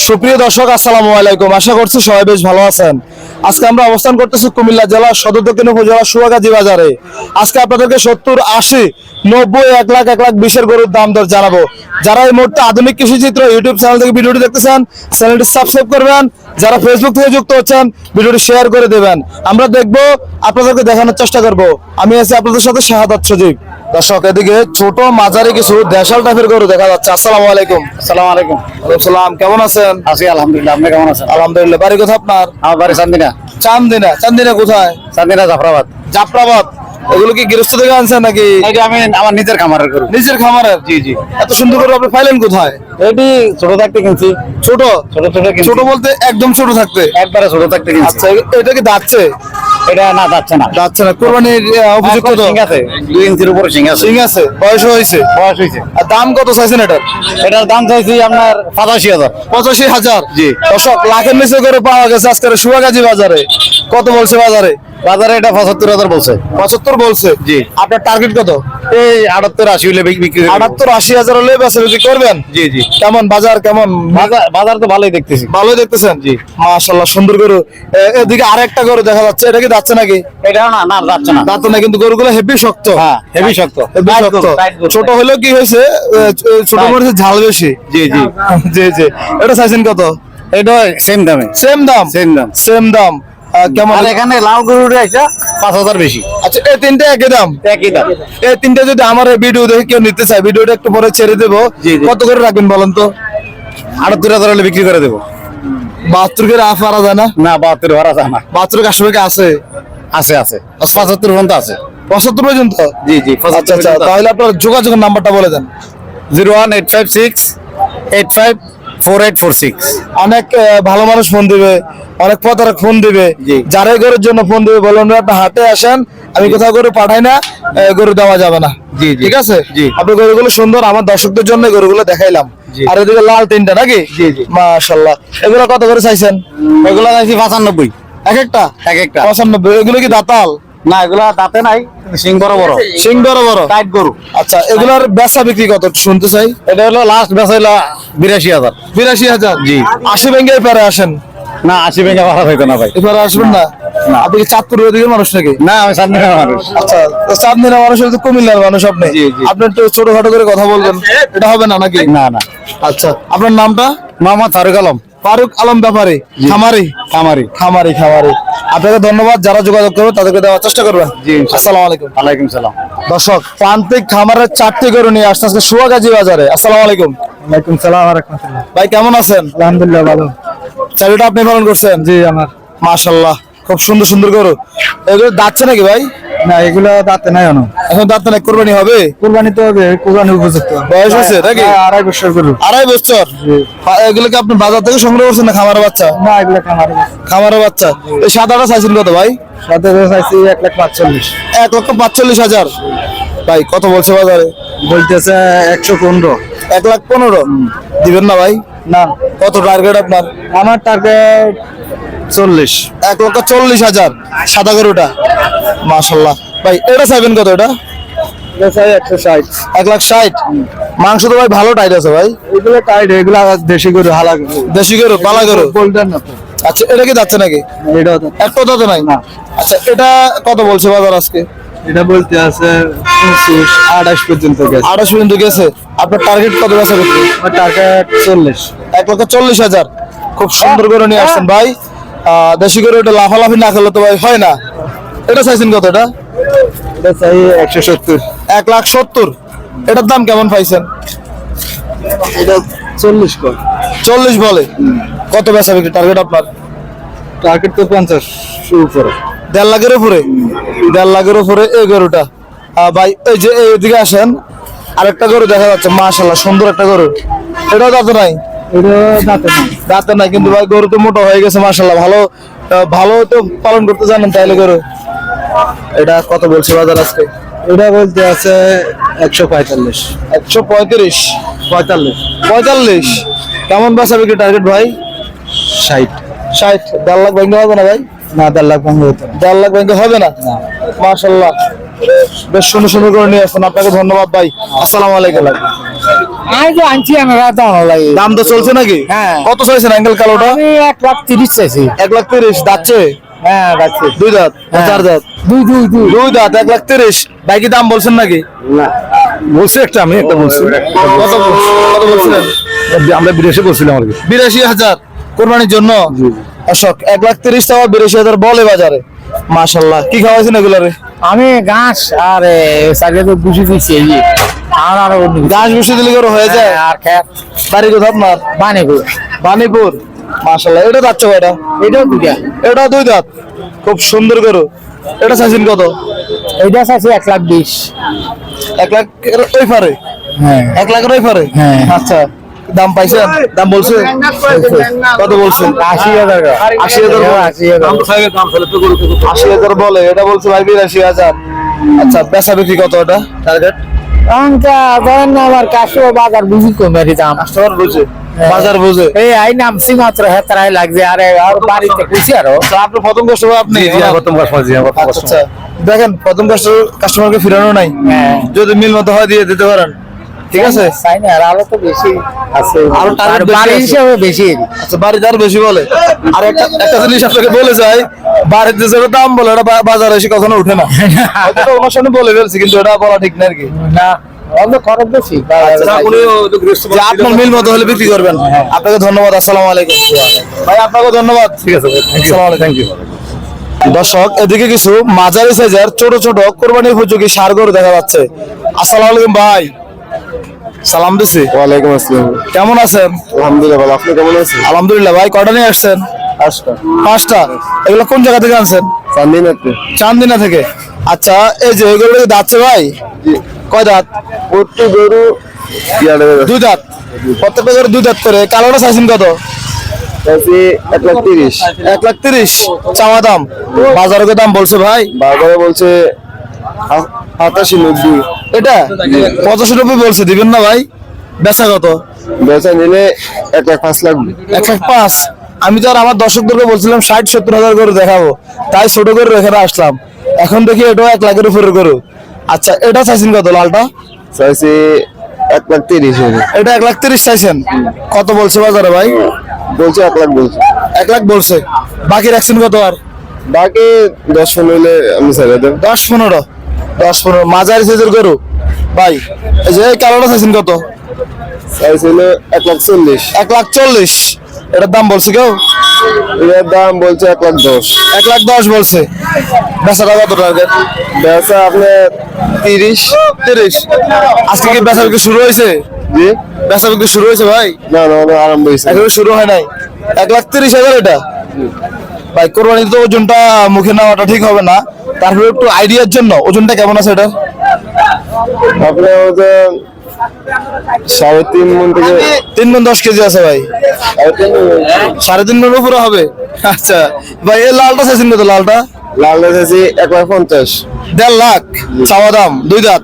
সুপ্রিয় দর্শক, আসসালামু আলাইকুম। আশা করছি সবাই বেশ ভালো আছেন। আজকে আমরা অবস্থান করতেছি কুমিল্লা জেলা সদর দক্ষিণ উপজেলা সুয়াগাজী বাজারে। আজকে আপনাদেরকে সত্তর, আশি, নব্বই, এক লাখ এক লাখ বিশের গরুর দাম দর জানাব। যারা এই মুহূর্তে আধুনিক কৃষি চিত্র ইউটিউব চ্যানেল থেকে ভিডিওটি দেখতেছেন, চ্যানেলটি সাবস্ক্রাইব করবেন। যারা ফেসবুক থেকে যুক্ত হচ্ছেন, ভিডিওটি শেয়ার করে দেবেন। আমরা দেখব, আপনাদেরকে দেখানোর চেষ্টা করব। আমি আছি আপনাদের সাথে শাহাদাত সজীব। দর্শক এদিকে ছোট মাঝারি কিছু দেশাল টাইপের গরু দেখা যাচ্ছে। আসসালামু আলাইকুম। আসসালামু আলাইকুম। সালাম কেমন আছেন? আছি আলহামদুলিল্লাহ আপনি কেমন আছেন? আলহামদুলিল্লাহ বাড়ি কোথায় আপনার? আমার বাড়ি চান্দিনা। চান্দিনা চান্দিনা কোথায়? চান্দিনা জাফরাবাদ। জাফরাবাদ। এগুলো কি গৃহস্থ থেকে আনছেন নাকি? এটা আমি আমার নিজের খামারের গরু। নিজের খামারের? জি জি। এত সুন্দর করে আপনি পাইলেন কোথায়? এটি ছোট থাকতে কিনছি। ছোট? ছোট ছোট ছোট বলতে একদম ছোট থাকতে। একবারে ছোট থাকতে কিনছি। আচ্ছা এটা কি দাচ্ছে এটা না যাচ্ছে না। দাচ্ছে না। কোরবানির আহ, উপযুক্ত তো সিং আছে। দুই ইঞ্চির উপরে সিং আছে। সিং আছে। বয়স হয়েছে? বয়স হয়েছে। আর দাম কত চাইছেন এটার? এটার দাম চাইছি আপনার পঁচাশি হাজার। পঁচাশি হাজার? জি। দর্শক লাখের নিচে করে পাওয়া গেছে আজকের সুয়াগাজী বাজারে। কত বলছে বাজারে? বাজারে এটা পঁচাত্তর হাজার বলছে। পঁচাত্তর বলছে? জি। আপনার টার্গেট কত? এই আটাত্তর আশি হলে বিক- বিক্রি আটাত্তর আশি হাজার হলে বেচা বিক্রি করবেন? জি জি। কেমন বাজার কেমন? বাজার তো ভালোই দেখতেছি। ভালোই দেখতেছেন? জি। মাশাল্লাহ সুন্দর গরু। এদিকে আরেকটা গরু দেখা যাচ্ছে। এটা কি যাচ্ছে নাকি? এটা না না যাচ্ছে না। দাঁত না কিন্তু গরুগুলো হেভি শক্ত। হ্যাঁ হেভি শক্ত। হেভি শক্ত। ছোট হলেও কি হয়েছে? ছোট Tight। মরিচে ঝাল বেশি। জি জি। জি জি। এটা চাইছেন কত? এটা সেম দামে। সেম দাম? সেম দাম। সেম দাম। কেমন? আর এখানে লাল গরুর এটা 5000 বেশি। আচ্ছা এই তিনটা একই এই তিনটা যদি আমার ভিডিও দেখে কেউ নিতে চায় ভিডিওটা একটু পরে ছেড়ে দেব। কত করে রাখবেন বলেন তো? 78000 হাজার হলে বিক্রি করে দেব। 72 আফ পারা যায় না? না 72 পারা যায় না। আছে? আছে আছে। আচ্ছা, 75 পর্যন্ত আছে। 75 পর্যন্ত? জি জি আচ্ছা, আচ্ছা তাহলে আপনার যোগাযোগের নাম্বারটা বলে দেন। 01856 85 ফোর এইট ফোর সিক্স অনেক ভালো মানুষ ফোন দিবে অনেক পতারক ফোন দিবে। যারাই গরুর জন্য ফোন দিবে বলুন আপনি হাটে আসেন আমি কোথাও গরু পাঠাই না গরু দেওয়া যাবে না। জি। ঠিক আছে? জি। আপনি গরুগুলো সুন্দর আমার দর্শকদের জন্য গরুগুলো দেখাইলাম। আর এদিকে লাল তিনটা নাকি? জি, জি। মাশাল্লাহ এগুলো কত করে চাইছেন? এগুলো আছে পঁচানব্বই। এক একটা? এক একটা। পঁচানব্বই। এগুলো কি দাতাল? না এগুলো দাঁতে নাই। সিং বড় বড়। সিং বড় বড়। টাইট গরু। আচ্ছা এগুলোর বেচা বিক্রি কত শুনতে চাই? এটা হলো লাস্ট বেচ হইল বিরাশি হাজার। বিরাশি হাজার? জি। আশি ব্যাংকের পরে আসেন। না আশি ভেঙে ভাড়া হইতো না ভাই। এবারে আসবেন না? আপনি কি চাঁদপুর ওদিকের মানুষ নাকি? না আমি মানুষ। আচ্ছা তো চাঁদনিরা মানুষ হলে তো কুমিল্লার মানুষ আপনি। আপনি একটু ছোটখাটো করে কথা বলবেন। এটা হবে না নাকি? না না। আচ্ছা আপনার নামটা? মোহাম্মদ ফারুক আলম। ফারুক আলম ব্যাপারী খামারি। খামারি। খামারি খামারি। আপনাকে ধন্যবাদ যারা যোগাযোগ করবে তাদেরকে দেওয়ার চেষ্টা করবেন। জি, আসসালামু আলাইকুম। ওয়ালাইকুম সালাম। দর্শক প্রান্তিক খামারের চারটি গরু নিয়ে আসতে আজকে সুয়াগাজী বাজারে। আসসালামু আলাইকুম। ওয়ালাইকুম সালাম রাহমাতুল্লাহ। ভাই কেমন আছেন? আলহামদুলিল্লাহ ভালো। চাবিটা আপনি পালন করছেন? জি আমার। মাশাল্লাহ খুব সুন্দর সুন্দর গরু। এগুলো দাচ্ছে নাকি ভাই? না এগুলো দাঁতে নাই অন এখন দাঁত না কোরবানি হবে? কুরবানি তো হবে কুরবানি উপযুক্ত। বয়স হয়েছে নাকি? হ্যাঁ, আড়াই বছর গরু। আড়াই বছর? এগুলো কি আপনি বাজার থেকে সংগ্রহ করছেন না খামারের বাচ্চা? না এগুলো খামার খামারের বাচ্চা। এই সাদাটা চাইছেন কত ভাই? সাথে চাইছি এক লাখ পাঁচচল্লিশ। এক লক্ষ পাঁচচল্লিশ হাজার। ভাই কত বলছে বাজারে? বলতেছে একশো পনেরো। এক লাখ পনেরো? দিবেন না ভাই? না। কত টার্গেট আপনার? আমার টার্গেট চল্লিশ। এক লক্ষ চল্লিশ হাজার সাদা গরুটা। মাশাল্লাহ ভাই এটা চাইবেন কত এটা? এটা চাই একশো ষাট। এক লাখ ষাট? মাংস তো ভাই ভালো টাইট আছে ভাই। এগুলো টাইট এগুলো দেশি গরু হালা দেশি গরু পালা গরু? গোল্ডেন না আচ্ছা এটা কি যাচ্ছে নাকি? এটাও তো। একটা তো নাই? না। আচ্ছা এটা কত বলছে বাজার আজকে? এটা বলতে আছে আঠাশ পর্যন্ত গেছে। আঠাশ পর্যন্ত গেছে। আপনার টার্গেট কত বেচা টার্গেট চল্লিশ। এক লক্ষ চল্লিশ হাজার। খুব সুন্দর করে নিয়ে আসছেন ভাই। দেশি করে এটা লাফালাফি না খেলে তো ভাই হয় না। এটা চাইছেন কত এটা? এটা চাই একশো সত্তর। এক লাখ সত্তর। এটার দাম কেমন পাইছেন? এটা চল্লিশ কর চল্লিশ বলে। কত বেচা বিক্রি? টার্গেট আপনার? টার্গেট তো পঞ্চাশ উপরে। দেড় লাখের উপরে? দেড় লাখের উপরে এই গরুটা। ভাই এই যে এইদিকে আসেন আরেকটা গরু দেখা যাচ্ছে মাশাল্লাহ সুন্দর একটা গরু। এটাও দাঁতে নাই? দাঁতে না কিন্তু ভাই গরু তো মোটা হয়ে গেছে মাশাল্লাহ ভালো ভালো তো পালন করতে জানেন তাইলে গরু। এটা কত বলছে বাজার আজকে? এটা বলতে আছে একশো পঁয়তাল্লিশ। একশো পঁয়ত্রিশ। পঁয়তাল্লিশ। পঁয়তাল্লিশ। কেমন বেচা বিক্রি টার্গেট ভাই? ষাট। ষাট। দেড় লাখ ব্যাংকে হবে না ভাই? না দেড় লাখ ভাঙবে হতো না দেড় লাখ ব্যাংকে হবে না? মাশাল্লাহ বেশ সুন্দর সুন্দর করে নিয়ে আসছেন। আপনাকে ধন্যবাদ ভাই। আসসালামু আলাইকুম। আমি তো আনছি আমার তো লাগে। দাম তো চলছে নাকি? হ্যাঁ। কত চাইছেন অ্যাঙ্গেল কালোটা? আমি এক লাখ তিরিশ চাইছি। এক লাখ তিরিশ যাচ্ছে? হ্যাঁ রাখছি দুই দাঁত হ্যাঁ। চার দাঁত? দুই দুই দুই। দুই দাঁত এক লাখ তিরিশ। বাইকি দাম বলছেন নাকি? বলছি একটা আমি একটা বলছি। কত কত বলছিলেন? আমরা বিদেশে বলছিলাম আর কি। বিরাশি হাজার কোরবানির জন্য? অশোক এক লাখ তিরিশ টাকা বিরাশি হাজার বলে বাজারে। মাশাল্লাহ কি খাওয়াইছেন এগুলারে? আমি ঘাস আর সাইডে তো বুঝে দিচ্ছি। আর আর গাছ বসে দিলে করে হয়ে যায়? হ্যাঁ, আর খেত। বাড়ি কোথাও আপনার বানিপুর বানিপুর মাশাল্লাহ এটা যাচ্ছে কয়টা? এটাও দুটা এটা দুই দাঁত? খুব সুন্দর করো এটা চাইছেন কত? এইটা চাইছি এক লাখ বিশ। এক লাখ ওই পারে? হ্যাঁ। এক লাখের ওই পারে? হ্যাঁ। আচ্ছা দাম পাইছেন? দাম বলছে? কত বলছে আশি হাজার আশি হাজার বলে। আশি হাজার। বলে এটা বলছে ভাই বিরাশি হাজার। আচ্ছা বেচা বিক্রি কত ওটা? টার্গেট অঙ্কা ধরেন না আমার কাশো বাজার বুঝি কমে দাম। কাস্টমার বুঝে? বাজার বুঝে? এই আই নামছি মাত্র হেতারাই লাগছে আরে আর বাড়িতে খুশি আরও। আচ্ছা, আপনি প্রথম কাস্টমার আপনি? প্রথম কাস্টমার জি প্রথম আচ্ছা আচ্ছা। দেখেন প্রথম কাস্টমার কাস্টমারকে ফিরানো নাই। হ্যাঁ। যদি মিল মতো হয় দিয়ে দিতে পারেন। ঠিক আছে? আর আলো তো বেশি আছে। আর বেশি বাড়ি হিসেবে বেশি। আচ্ছা বাড়িতে আর বেশি বলে। আর একটা একটা জিনিস আপনাকে বলে যাই বাড়িতে যে দাম বলে বা- বাজারে এসে কখনো উঠে না। ওনার সামনে বলে ফেলছি কিন্তু এটা বলা ঠিক না আর কি। না আচ্ছা, আপনার মিল মতো হলে বিক্রি করবেন। আপনাকে ধন্যবাদ আসসালামু আলাইকুম। ভাই আপনাকে ধন্যবাদ। ঠিক আছে থ্যাংক ইউ দর্শক এদিকে কিছু মাঝারি সাইজের ছোট ছোট কোরবানি উপযোগী সার গরু দেখা যাচ্ছে। আসসালামু আলাইকুম ভাই। সালাম দিছি। ওয়ালাইকুম আসসালাম। কেমন আছেন? আলহামদুলিল্লাহ ভালো। আপনি কেমন আছেন? আলহামদুলিল্লাহ ভাই কটা নিয়ে আসছেন? আসটা পাঁচটা? এগুলো কোন জায়গা থেকে আনছেন? চান্দিনাতে চান্দিনা থেকে। আচ্ছা এই যে এগুলো দাঁতছে ভাই? কয় দাঁত? প্রতি গরু দুই দাঁত। প্রত্যেকটা করে দুই দাঁত করে। কালোটা চাইছেন কত? এক লাখ তিরিশ। এক লাখ তিরিশ। চাওয়া দাম? বাজারে দাম বলছে ভাই। বাজারে বলছে আটাশি নব্বই। এটা? পঁচাশি নব্বই বলছে দিবেন না ভাই? বেচা কত? বেচা নিলে এক লাখ পাঁচ লাখ। এক লাখ পাঁচ? আমি তো আর আমার দর্শকদেরকে বলছিলাম ষাট সত্তর হাজার করে দেখাবো। তাই ছোট করে রেখে আসলাম। এখন দেখি এটাও এক লাখের উপরে করো আচ্ছা এটা চাইছেন কত লালটা? চাইছি এক লাখ তিরিশ এটা এক লাখ তিরিশ চাইছেন? কত বলছে বাজারে ভাই? বলছে এক লাখ বলছে। এক লাখ বলছে। বাকি রাখছেন কত আর? বাকি দশ পনেরো হলে আমি ছেড়ে দেব। দশ পনেরো। দশ পনেরো। মাঝারি সাইজের গরু। ভাই এই যে কালোটা চাইছেন কত? চাইছিল এক লাখ চল্লিশ। এক লাখ চল্লিশ। এটার দাম বলছে কেউ? এটার দাম বলছে এক লাখ দশ। এক লাখ দশ বলছে। বেচাটা কত টার্গেট বেচা আপনার তিরিশ। তিরিশ। আজকে কি বেচা বিক্রি শুরু হয়েছে? জি। বেচা বিক্রি শুরু হয়েছে ভাই? না না না, আরম্ভ হয়েছে। এখনও শুরু হয় নাই। এক লাখ তিরিশ হাজার এটা? ভাই কোরবানি তো ওজনটা মুখে নেওয়াটা ঠিক হবে না। তারপরে একটু আইডিয়ার জন্য। ওজনটা কেমন আছে এটা আপনার ওজন সাড়ে তিন মন থেকে তিন মন দশ কেজি আছে ভাই। সাড়ে তিন। মন উপরে হবে? আচ্ছা। ভাই এই লালটা চাইছেন কত লালটা? লাল আছে এক লাখ পঞ্চাশ। দেড় লাখ। চাওয়া দাম দুই দাঁত?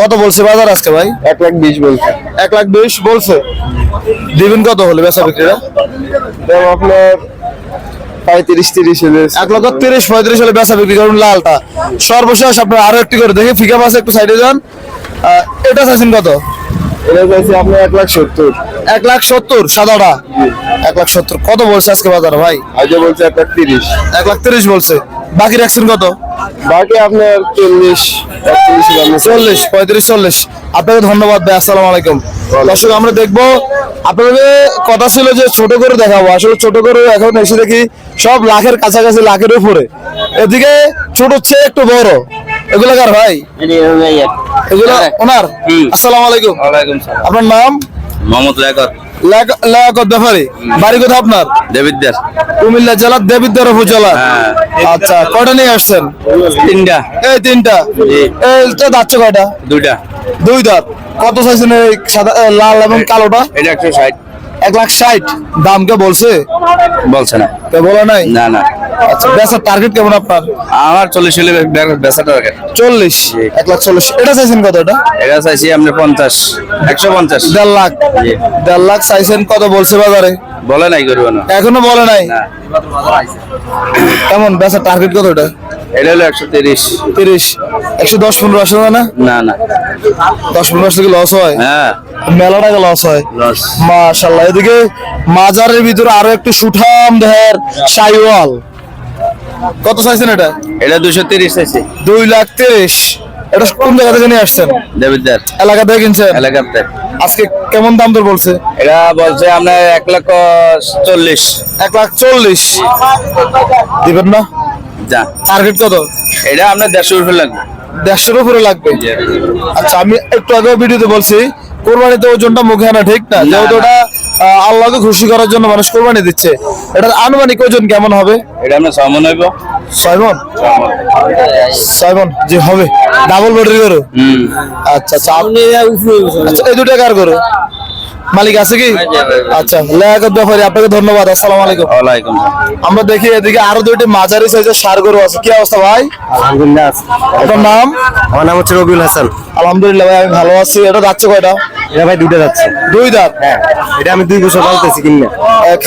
কত বলছে বাজার আজকে ভাই? এক লাখ বিশ বলছে। এক লাখ বিশ বলছে। দিবেন কত হলে বেচা বিক্রিটা? দাম আপনার পঁয়ত্রিশ তিরিশ হলে এক লক্ষ তিরিশ পঁয়ত্রিশ হলে বেচা বিক্রি করুন লালটা। সর্বশেষ আপনার আরও একটি করে দেখি। ফিকা মাছ একটু সাইডে যান। এটা চাইছেন কত? এটা চাইছি আপনার এক লাখ সত্তর। এক লাখ সত্তর সাদাটা? এক লাখ সত্তর। কত বলছে আজকে বাজারে ভাই? আজকে বলছে এক লাখ তিরিশ। এক লাখ তিরিশ বলছে। বাকি রাখছেন কত? বাকি আপনার চল্লিশ পঁয়ত্রিশ চল্লিশ। আপনাকে ধন্যবাদ ভাই আসসালামু আলাইকুম। দর্শক আমরা দেখব আপনাদের কথা ছিল যে ছোট করে দেখাবো। আসলে ছোট করে এখন এসে দেখি সব লাখের কাছাকাছি লাখের উপরে। এদিকে ছোট হচ্ছে একটু বড়। এগুলো কার ভাই? এগুলো ওনার? আসসালামু আলাইকুম। আপনার নাম? মোহাম্মদ লেখক লেক- লেয়াকত বাড়ি কোথায় আপনার? দেবিদ্দার কুমিল্লা জেলার দেবিদ্বার উপজেলা। হ্যাঁ। আচ্ছা কয়টা নিয়ে আসছেন? তিনটা। এই তিনটা। যাচ্ছে কয়টা? দুইটা। দুই দাঁত। কত চাইছেন এই সাদা লাল এবং কালোটা? এটা একশো ষাট। এক লাখ ষাট। দাম কে বলছে? বলছে না। কে বলে নাই? না না। আচ্ছা বেচার টার্গেট কেমন আপনার? আমার চল্লিশ হলে বে- বেচাটা আগে চল্লিশ। এক লাখ চল্লিশ। এটা চাইছেন কত এটা? এটা চাইছি আপনি পঞ্চাশ। একশো পঞ্চাশ। দেড় লাখ। দেড় লাখ চাইছেন কত বলছে বাজারে? বলে নাই করব না এখনও বলে নাই? কেমন? বেচার টার্গেট কত এটা? এটা হলো একশো তিরিশ। তিরিশ। একশো দশ পনেরো আসে না? না না। দশ পনেরো আসলে লস হয়? হ্যাঁ। মেলা টাকা লস হয়। মাশাল্লাহ এদিকে মাজারের ভিতরে আরও একটু সুঠাম দেহের সাইওয়াল। কত চাইছেন এটা? এটা দুশো তিরিশ চাইছে। দুই লাখ তিরিশ। এটা কোন জায়গা থেকে নিয়ে আসছেন? দেবিদার। এলাকা থেকে কিনছেন? এলাকাতে আজকে কেমন দাম দর বলছে? এটা বলছে আপনার এক লাখ চল্লিশ। এক লাখ চল্লিশ। দিবেন না? যা। টার্গেট কত? এটা আপনার দেড়শো রুপয়ে লাগবে। দেড়শোর উপরে লাগবে? আচ্ছা আমি একটু আগে ভিডিওতে বলছি কোরবানিতে ওজনটা মুখে আনা ঠিক না? যেহেতু ওটা আল্লাহকে খুশি করার জন্য মানুষ কোরবানি দিচ্ছে এটার আনুমানিক ওজন কেমন হবে? এটা আপনার ছমন হইব। ছয় মন? ছয় মন। জি হবে। ডাবল বডির গরু? হুম। আচ্ছা আচ্ছা আপনি আচ্ছা, এই দুটা কার গরু? মালিক আছে কি? আচ্ছা লেয়াকত ব্যাপারী আপনাকে ধন্যবাদ আসসালামু আলাইকুম। ওয়ালাইকুম আমরা দেখি এদিকে আরও দুইটি মাঝারি সাইজের সার গরু আছে। কি অবস্থা ভাই? আলহামদুলিল্লাহ আপনার নাম? আমার নাম হচ্ছে রবিউল হাসান। আলহামদুলিল্লাহ ভাই আমি ভালো আছি। এটা যাচ্ছে কয়টা? এটা ভাই দুটো যাচ্ছে। দুই দাঁত? হ্যাঁ এটা আমি দুই বছর পালতেছি কিনা।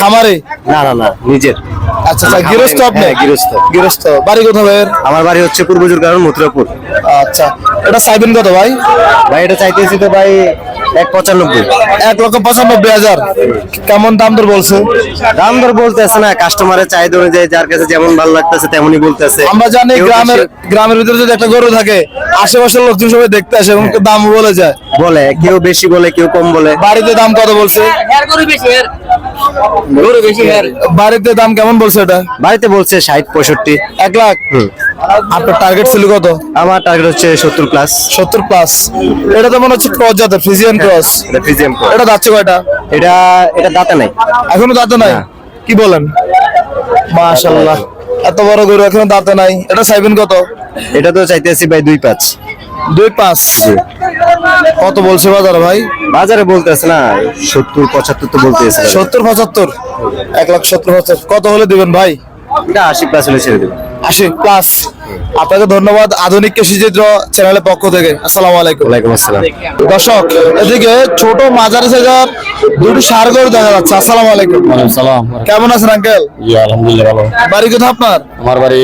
খামারে? না না না নিজের। আচ্ছা আচ্ছা গৃহস্থ আপনি? হ্যাঁ, গৃহস্থ। গৃহস্থ। বাড়ি ভাইয়ের? আমার বাড়ি হচ্ছে পূর্বজুর কারণ মথুরাপুর। আচ্ছা এটা চাইবেন কত ভাই? ভাই এটা চাইতেছি তো ভাই এক পঁচানব্বই। এক লক্ষ পঁচানব্বই হাজার। কেমন দাম দর বলছে? দাম দর বলতেছে না কাস্টমারের চাহিদা অনুযায়ী যার কাছে যেমন ভালো লাগতেছে তেমনই বলতেছে। আমরা জানি গ্রামের গ্রামের ভিতরে যদি একটা গরু থাকে আশেপাশের লোকজন সবাই দেখতে আসে এবং দাম বলে যায়। বলে কেউ বেশি বলে কেউ কম বলে। বাড়িতে দাম কত বলছে? বাড়িতে দাম কেমন বলছে এটা? বাড়িতে বলছে ষাট পঁয়ষট্টি। এক লাখ। আপনার টার্গেট ছিল কত? আমার টার্গেট হচ্ছে সত্তর প্লাস সত্তর প্লাস এটা তো মনে হচ্ছে ক্রস জাতের ফিজিয়ান ক্রস এটা ফিজিয়াম এটা যাচ্ছে কয়টা? এটা এটা দাতা নাই। এখনও দাঁতে নাই? কি বলেন? মাশাল্লাহ এত বড় গরু এখনও দাঁতে নাই। এটা চাইবেন কত? এটা তো চাইতেছি ভাই দুই পাঁচ। দুই পাঁচ। কত বলছে বাজার ভাই? বাজারে বলতেছে না সত্তর পঁচাত্তর তো বলতেছে। সত্তর পঁচাত্তর? এক লাখ সত্তর পঁচাত্তর। কত হলে দিবেন ভাই? এটা আশি প্লাস হলে ছেড়ে দেবো আশি প্লাস আপনাকে ধন্যবাদ আধুনিক কৃষি চিত্র চ্যানেলের পক্ষ থেকে। আসসালামু আলাইকুম। ওয়ালাইকুম আসসালাম। দর্শক এদিকে ছোট মাঝারি সাইজের দুটি সার গরু দেখা যাচ্ছে। আসসালামু আলাইকুম। সালাম। কেমন আছেন আঙ্কেল? জি আলহামদুলিল্লাহ ভালো। বাড়ি কোথায় আপনার? আমার বাড়ি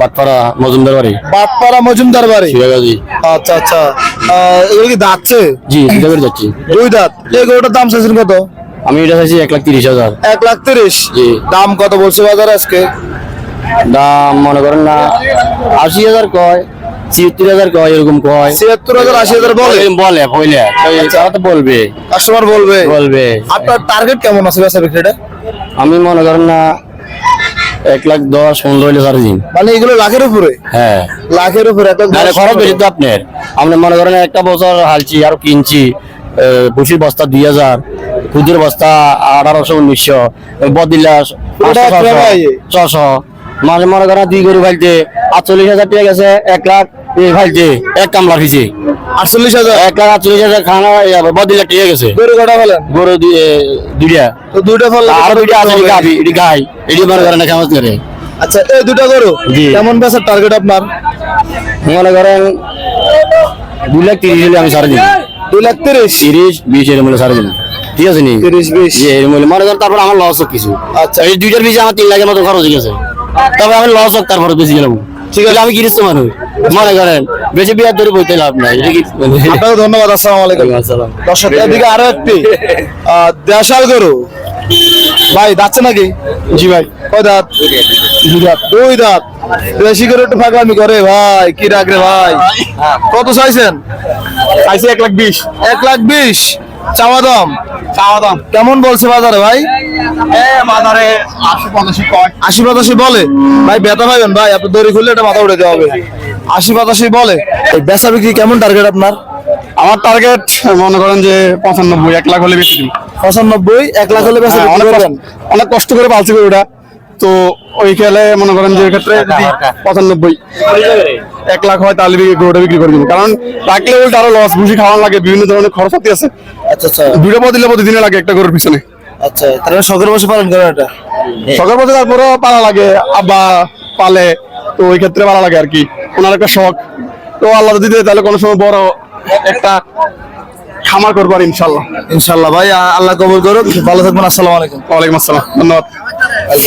বাটপাড়া মজুমদার বাড়ি। বাটপাড়া মজুমদার বাড়ি? শিবাগাজী আচ্ছা আচ্ছা। এগুলো কি দাঁতছে জি করে যাচ্ছি। দুই দাঁত। এই গরুটার দাম চাইছেন কত? আমি এটা চাইছি এক লাখ তিরিশ হাজার। এক লাখ তিরিশ। জি। দাম কত বলছে বাজারে আজকে? দাম মনে করেন না আশি হাজার কয় ছিয়াত্তর হাজার কয় এরকম কয়। ছিয়াত্তর হাজার আশি হাজার বলে? বলে বলে। তারা তো বলবে। কাস্টমার বলবে। বলবে। আপনার টার্গেট কেমন আছে বিক্রিটা আমি মনে করেন না এক লাখ দশ পনেরো হইলে সারা দিন মানে এগুলো লাখের উপরে? হ্যাঁ। লাখের উপরে লাখ খরচ বেশি তো আপনার। আপনি মনে করেন একটা বছর হালছি আর কিনছি ভুসির বস্তা দুই হাজার খুদের বস্তা আঠারোশো উনিশশো বদিলা। ছশো। মানে মনে করেন দুই গরু ভাইতে আটচল্লিশ হাজার টাকা গেছে এক লাখ ভাইতে এক কামলা ফিছে আটচল্লিশ হাজার? এক লাখ আটচল্লিশ হাজার খানা বদিলা টাকা গেছে। গরু কটা ফেলেন? গরু দুইটা। তো দুইটা ফেল আর দুইটা আছে গাভি এটি গাই এটি মনে করেন না খামাজ করে আচ্ছা এই দুটা গরু? কেমন বেচার টার্গেট আপনার? মনে করেন দুই লাখ তিরিশ হলে আমি সারা দিন দুই লাখ তিরিশ? তিরিশ বিশ এর মূল্য সারা দিন ঠিক আছে নি? তিরিশ বিশ। এর মূল্য। মনে করেন তারপর আমার লস কিছু। আচ্ছা। এই দুইটার পিছিয়ে আমার তিন লাখের মতো খরচ হয়ে গেছে। তবে আমি লস হোক তারপরে বেশি গেলাম। ঠিক আছে। আমি গৃহস্থ মানুষ। মনে করেন বেশি বিয়ার ধরে বইতে লাভ নাই। আপনাকে ধন্যবাদ আসসালাম আলাইকুম। আসসালাম। দর্শক এদিকে আরও একটি দেশাল গরু। ভাই যাচ্ছে নাকি? জি ভাই। কয় দাঁত? দুই দাঁত। দুই দাঁত। বেশি করে একটু ফাঁকলামি করে ভাই কি রাখ রে ভাই। কত চাইছেন? চাইছি এক লাখ বিশ। এক লাখ বিশ। চাওয়া দাম? চাওয়া দাম। কেমন বলছে বাজারে ভাই? আশি পঁচাশি কয়। আশি পঁচাশি বলে? ভাই বেতা পাইবেন ভাই আপনি দড়ি খুললে এটা মাথা উঠে দেওয়া হবে। আশি পঁচাশি বলে? এই বেচা বিক্রি কেমন টার্গেট আপনার? আমার টার্গেট মনে করেন যে পঁচানব্বই এক লাখ হলে বেশি দিন পঁচানব্বই এক লাখ হলে বেচা হ্যাঁ, অনেক কষ্ট- অনেক কষ্ট করে পালছি ওটা তো ওই খেলে মনে করেন যে ক্ষেত্রে যদি পঁচানব্বই এক লাখ হয় তাহলে বিক্রি- গরুটা বিক্রি করে দিব। কারণ রাখলে উল্টা আরও লস বুঝি খাওয়ানো লাগে বিভিন্ন ধরনের খরচাতি আছে। আচ্ছা আচ্ছা। দুটো পদ দিলে প্রতিদিনে লাগে একটা গরুর পিছনে। আচ্ছা তাহলে শখের বসে পালন করেন এটা? সকাল পথে তারপরেও পালা লাগে আব্বা পালে তো ওই ক্ষেত্রে পালা লাগে আর কি। ওনার একটা শখ। তো আল্লাহ যদি দেয় তাহলে কোনো সময় বড় একটা খামার করব আর ইনশাল্লাহ। ইনশাল্লাহ ভাই আল্লাহ কবুল করুক। ভালো থাকবেন আসসালামু আলাইকুম। ওয়ালাইকুম আসসালাম ধন্যবাদ। ভাই